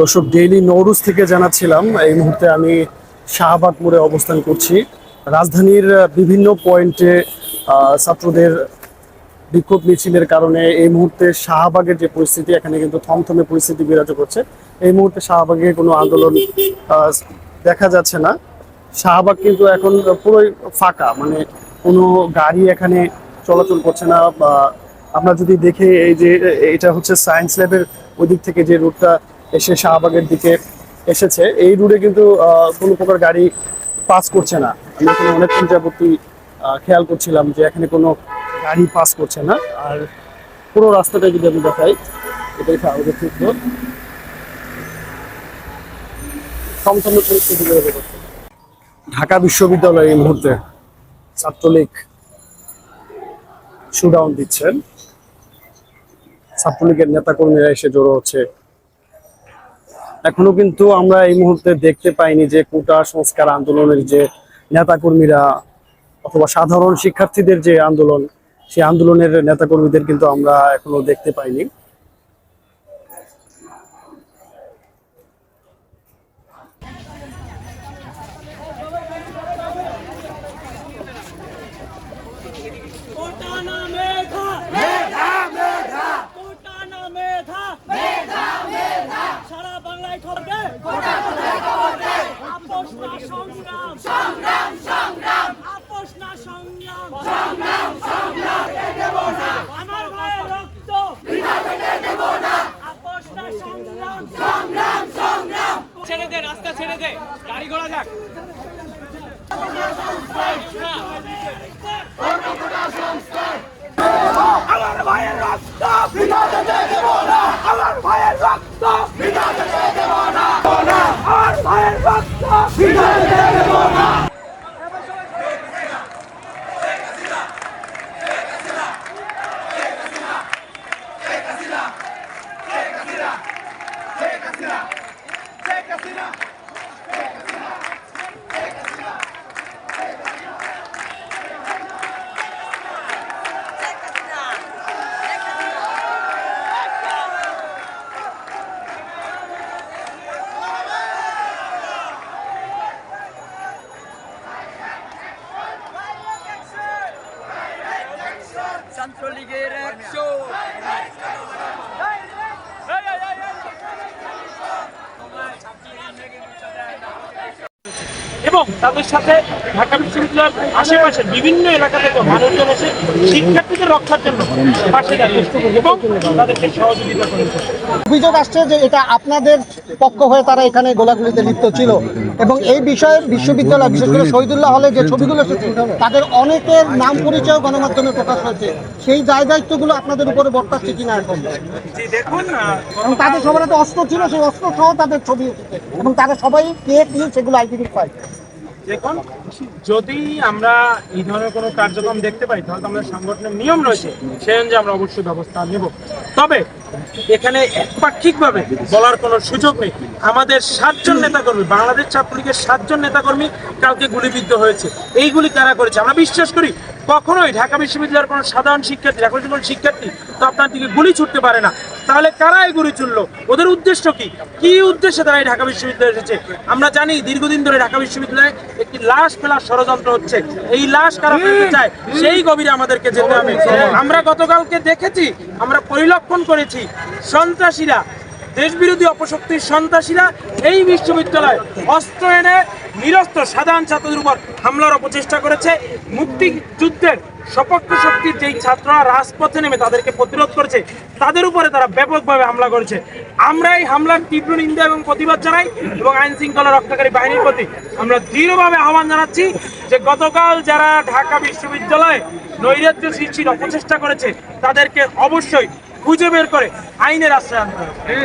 দর্শক ডেইলি নৌরুজ থেকে জানাচ্ছিলাম, এই মুহূর্তে আমি শাহবাগ মোড়ে অবস্থান করছি। রাজধানীর বিভিন্ন পয়েন্টে ছাত্রদের বিক্ষোভ মিছিলের কারণে এই মুহূর্তে শাহবাগের যে পরিস্থিতি, এখানে কিন্তু থমথমে পরিস্থিতি বিরাজ করছে। এই মুহূর্তে শাহবাগে কোনো আন্দোলন দেখা যাচ্ছে না। শাহবাগ কিন্তু এখন পুরোই ফাঁকা মানে কোনো গাড়ি এখানে চলাচল করছে না বা আমরা যদি দেখে এই যে, এটা হচ্ছে সায়েন্স ল্যাবের ওই দিক থেকে যে রুটটা এসে শাহবাগের দিকে এসেছে। এই রুটে কিন্তু কোনো প্রকার গাড়ি পাস করছে না। আমি এখানে অনেকক্ষণ যাবতই আহ, খেয়াল করছিলাম যে এখানে কোনো গাড়ি পাস করছে না। আর পুরো রাস্তাটা যদি আমি দেখাই এটাই শাহবাগের চিত্র থমথমে পরিস্থিতি ঢাকা বিশ্ববিদ্যালয় এই মুহূর্তে ছাত্রলীগ শুডাউন দিচ্ছেন। ছাত্রলীগের নেতাকর্মীরা এসে জড়ো হচ্ছে এখনও কিন্তু আমরা এই মুহূর্তে দেখতে পাইনি যে কোটা সংস্কার আন্দোলনের যে নেতাকর্মীরা অথবা সাধারণ শিক্ষার্থীদের যে আন্দোলন, সেই আন্দোলনের নেতাকর্মীদের কিন্তু আমরা এখনও দেখতে পাইনি। ছেড়ে দে গাড়ি ঘোড়া যাক। আমার ভাইয়ের রক্ত বিনা যেতে দেব না। আমার ভাইয়ের রক্ত বিনা দেব না। আমার ভাইয়ের রক্ত বিনা দেব না। ছাত্রলীগের 面。এবং তাদের সাথে ঢাকা বিশ্ববিদ্যালয়ের আশেপাশের বিভিন্ন এলাকা থেকে মানুষজন এসে শিক্ষার্থীদের রক্ষার জন্য পাশে দাঁড়িয়েছে এবং তাদেরকে সহযোগিতা করেছে অভিযোগ আসছে যে এটা আপনাদের পক্ষ হয়ে তারা এখানে গোলাগুলিতে লিপ্ত ছিল। এবং এই বিষয়ে বিশ্ববিদ্যালয় বিশেষ করে শহীদুল্লাহ হলে যে ছবিগুলো এসেছে তাদের অনেকের নাম পরিচয় গণমাধ্যমে প্রকাশ হয়েছে। সেই দায় দায়িত্বগুলো আপনাদের উপরে বর্তাচ্ছে কিনা এখন? দেখুন তাদের সবার একটা অস্ত্র ছিল সেই অস্ত্র সহ তাদের ছবি এসেছে। এবং তারা সবাই কে কি সেগুলো আইডেন্টিফাই দেখুন, যদি আমরা এই ধরনের কোনো কার্যক্রম দেখতে পাই, তাহলে তো আমাদের সংগঠনের নিয়ম রয়েছে, সেই অনুযায়ী আমরা অবশ্যই ব্যবস্থা নেব। তবে এখানে একপাক্ষিকভাবে বলার কোনো সুযোগ নেই। আমাদের সাতজন নেতাকর্মী, বাংলাদেশ ছাত্রলীগের সাতজন নেতাকর্মী কালকে গুলিবিদ্ধ হয়েছে। এইগুলি কারা করেছে? আমরা বিশ্বাস করি, কখনোই ঢাকা বিশ্ববিদ্যালয়ের কোনো সাধারণ শিক্ষার্থী, ঢাকা শিক্ষার্থী তো আপনার দিকে গুলি ছুটতে পারে না। তাহলে কারা এই চুললো? ওদের উদ্দেশ্য কি? কি উদ্দেশ্যে তারা এই ঢাকা বিশ্ববিদ্যালয়ে এসেছে? আমরা জানি দীর্ঘদিন ধরে ঢাকা বিশ্ববিদ্যালয়ে একটি লাশ ফেলার ষড়যন্ত্র হচ্ছে। এই লাশ কারা ফেলতে চায়, সেই গভীরে আমাদেরকে যেতে হবে। আমরা গতকালকে দেখেছি, আমরা পরিলক্ষণ করেছি, সন্ত্রাসীরা দেশবিরোধী অপশক্তির সন্ত্রাসীরা এই বিশ্ববিদ্যালয়ে অস্ত্র এনে নিরস্ত্র সাধারণ ছাত্রদের উপর হামলার অপচেষ্টা করেছে। মুক্তিযুদ্ধের সপক্ষ শক্তির যেই ছাত্ররা রাজপথে নেমে তাদেরকে প্রতিরোধ করেছে, তাদের উপরে তারা ব্যাপকভাবে হামলা করেছে। আমরা এই হামলার তীব্র নিন্দা এবং প্রতিবাদ জানাই এবং আইন শৃঙ্খলা রক্ষাকারী বাহিনীর প্রতি আমরা দৃঢ়ভাবে আহ্বান জানাচ্ছি যে গতকাল যারা ঢাকা বিশ্ববিদ্যালয়ে নৈরাজ্য সৃষ্টির অপচেষ্টা করেছে, তাদেরকে অবশ্যই খুঁজে বের করে আইনের আশ্রয় আনতে হবে।